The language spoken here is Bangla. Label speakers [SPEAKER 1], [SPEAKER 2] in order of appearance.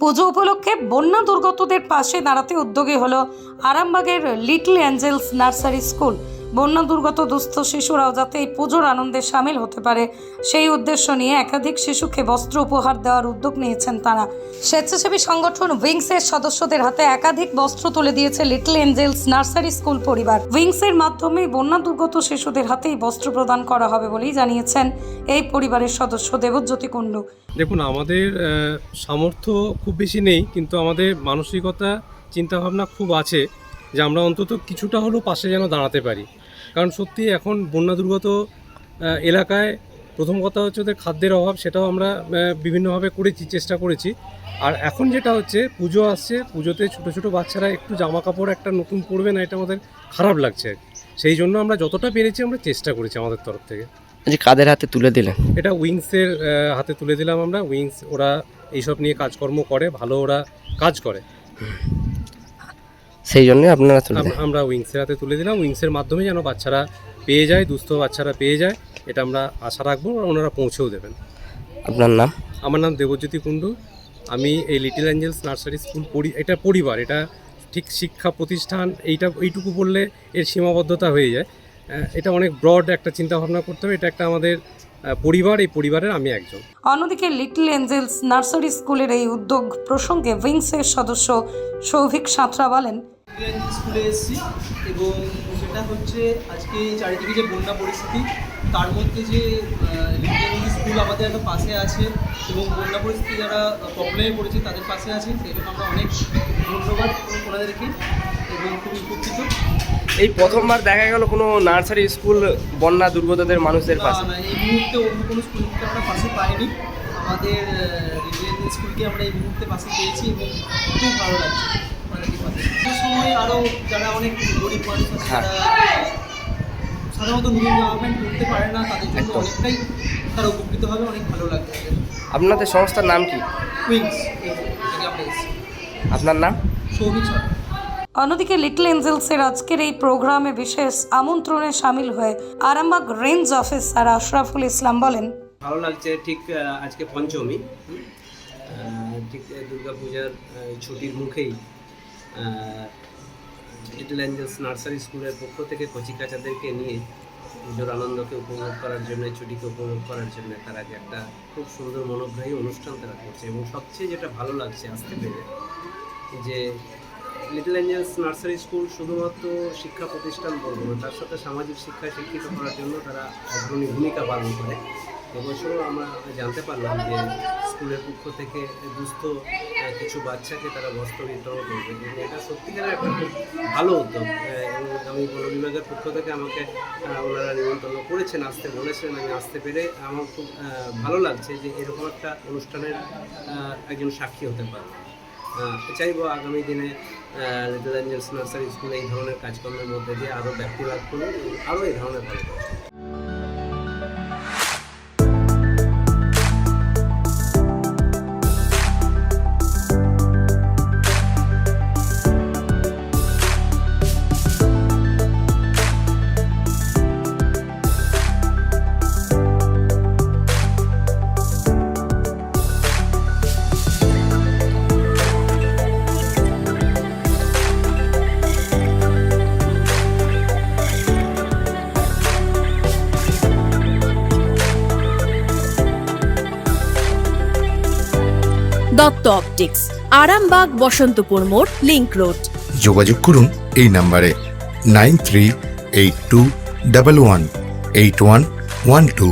[SPEAKER 1] পুজো উপলক্ষে বন্যা দুর্গতদের পাশে দাঁড়াতে উদ্যোগী হলো আরামবাগের লিটল অ্যাঞ্জেলস নার্সারি স্কুল। বন্যা দুর্গত দুস্থ শিশুরাও যাতে এই পুজোর আনন্দে সামিল হতে পারে, সেই উদ্দেশ্য নিয়ে একাধিক শিশুকে বস্ত্র উপহার দেওয়ার উদ্যোগ নিয়েছেন তারা। স্বেচ্ছাসেবী সংগঠন উইংসের সদস্যদের হাতে একাধিক বস্ত্র তুলে দিয়েছে লিটল এঞ্জেলস নার্সারি স্কুল পরিবার। উইংসের মাধ্যমে বন্যা দুর্গত শিশুদের হাতেই বস্ত্র প্রদান করা হবে বলেই জানিয়েছেন এই পরিবারের সদস্য দেবজ্যোতি কুণ্ডু।
[SPEAKER 2] দেখুন, আমাদের সামর্থ্য খুব বেশি নেই, কিন্তু আমাদের মানসিকতা, চিন্তাভাবনা খুব আছে যে আমরা অন্তত কিছুটা হলেও পাশে যেন দাঁড়াতে পারি। কারণ সত্যি এখন বন্যা দুর্গত এলাকায় প্রথম কথা হচ্ছে ওদের খাদ্যের অভাব সেটাও আমরা বিভিন্নভাবে করেছি চেষ্টা করেছি। আর এখন যেটা হচ্ছে পুজো আসছে পুজোতে ছোটো ছোটো বাচ্চারা একটু জামা কাপড় একটা নতুন পরবে না এটা আমাদের খারাপ লাগছে। সেই জন্য আমরা যতটা পেরেছি আমরা চেষ্টা করেছি আমাদের তরফ থেকে।
[SPEAKER 3] যে কাদের হাতে তুলে দিলেন
[SPEAKER 2] এটা উইংসের হাতে তুলে দিলাম আমরা। উইংস ওরা এইসব নিয়ে কাজকর্ম করে ভালো ওরা কাজ করে।
[SPEAKER 3] সেই জন্য আপনারা তুলে দেন।
[SPEAKER 2] আমরা উইংসের হাতে তুলে দিলাম। উইংসের মাধ্যমে যেন বাচ্চারা পেয়ে যায় দুস্থ বাচ্চারা পেয়ে যায় এটা আমরা আশা রাখব আর ওনারা পৌঁছেও দেবেন।
[SPEAKER 3] আপনার নাম?
[SPEAKER 2] আমার নাম দেবজ্যোতি কুণ্ডু। আমি এই লিটল অ্যাঞ্জেলস নার্সারি স্কুল পরি এটা পরিবার এটা ঠিক শিক্ষা প্রতিষ্ঠান এইটা এইটুকু বললে এর সীমাবদ্ধতা হয়ে যায়। এটা অনেক ব্রড একটা চিন্তা ভাবনা করতে হবে এটা একটা আমাদের পরিবার এই পরিবারের আমি একজন।
[SPEAKER 1] অন্যদিকে লিটল এঞ্জেলস নার্সারি স্কুলের এই উদ্যোগ প্রসঙ্গে উইংসের সদস্য সৌভিক সাঁতরা বলেন
[SPEAKER 4] স্কুলে এসেছি এবং সেটা হচ্ছে আজকে চারিদিকে যে বন্যা পরিস্থিতি তার মধ্যে যে লিডিয়ান স্কুল আমাদের একটা পাশে আছে এবং বন্যা পরিস্থিতি যারা প্রবলেমে পড়েছে তাদের পাশে আছে সেই জন্য আমরা অনেক ধন্যবাদ ওনাদেরকে এবং খুবই উপকৃত।
[SPEAKER 3] এই প্রথমবার দেখা গেল কোনো নার্সারি স্কুল বন্যা দুর্গতদের মানুষদের পাশে?
[SPEAKER 4] না এই মুহূর্তে অন্য কোনো স্কুলকে আমরা পাশে পাইনি। আমাদের স্কুলকে আমরা এই মুহূর্তে পাশে পেয়েছি এবং খুব ভালো লাগছে। সময় আরও যারা অনেক গরিব মানুষ আছে
[SPEAKER 3] হ্যাঁ।
[SPEAKER 4] সাধারণত নতুন জামা প্যান্ট পরতে পারে না তাদের জন্য অনেকটাই তারা উপকৃত হবে অনেক ভালো লাগবে।
[SPEAKER 3] আপনাদের সংস্থার নাম কি?
[SPEAKER 4] উইংস
[SPEAKER 3] আপনার নাম?
[SPEAKER 4] সৌভিক সরকার।
[SPEAKER 1] অন্যদিকে লিটল এঞ্জেলসের আজকের এই প্রোগ্রামে বিশেষ আমন্ত্রণে সামিল হয়ে আরামবাগ রেঞ্জ অফিসার আশরাফুল ইসলাম বলেন
[SPEAKER 5] ভালো লাগছে ঠিক আজকে পঞ্চমী। ঠিক দুর্গা পূজার ছুটির মুখেই লিটল অ্যাঞ্জেলস নার্সারি স্কুলের পক্ষ থেকে কচিকাচাদেরকে নিয়ে পুজোর আনন্দকে উপভোগ করার জন্য, ছুটিকে উপভোগ করার জন্য তারা যে একটা খুব সুন্দর মনোগ্রাহী অনুষ্ঠান তারা করছে এবং সবচেয়ে যেটা ভালো লাগছে আসতে পেরে যে লিটল অ্যাঞ্জেলস নার্সারি স্কুল শুধুমাত্র শিক্ষা প্রতিষ্ঠান বলব না, তার সাথে সামাজিক শিক্ষায় শিক্ষিত করার জন্য তারা অগ্রণী ভূমিকা পালন করে। এবছরও আমরা জানতে পারলাম যে স্কুলের পক্ষ থেকে দুস্থ কিছু বাচ্চাকে তারা বস্ত্র বিতরণ করবে। এবং এটা সত্যিকারের একটা খুব ভালো উদ্যোগ। এবং আমি বন বিভাগের পক্ষ থেকে আমাকে ওনারা নিমন্ত্রণ করেছেন আসতে বলেছেন আমি আসতে পেরে আমার খুব ভালো লাগছে যে এরকম একটা অনুষ্ঠানের একজন সাক্ষী হতে আহ, চাইব আগামী দিনে লিটল অ্যাঞ্জেলস নার্সারি স্কুল এই ধরনের কাজকর্মের মধ্যে দিয়ে আরও ব্যাপ্তি লাভ করুন আরও এই ধরনের ভালো
[SPEAKER 6] দত্ত অপটিক্স, আরামবাগ, বসন্তপুর মোড়, লিংক রোড।
[SPEAKER 7] যোগাযোগ করুন এই নাম্বারে nine three eight two double one eight one one two.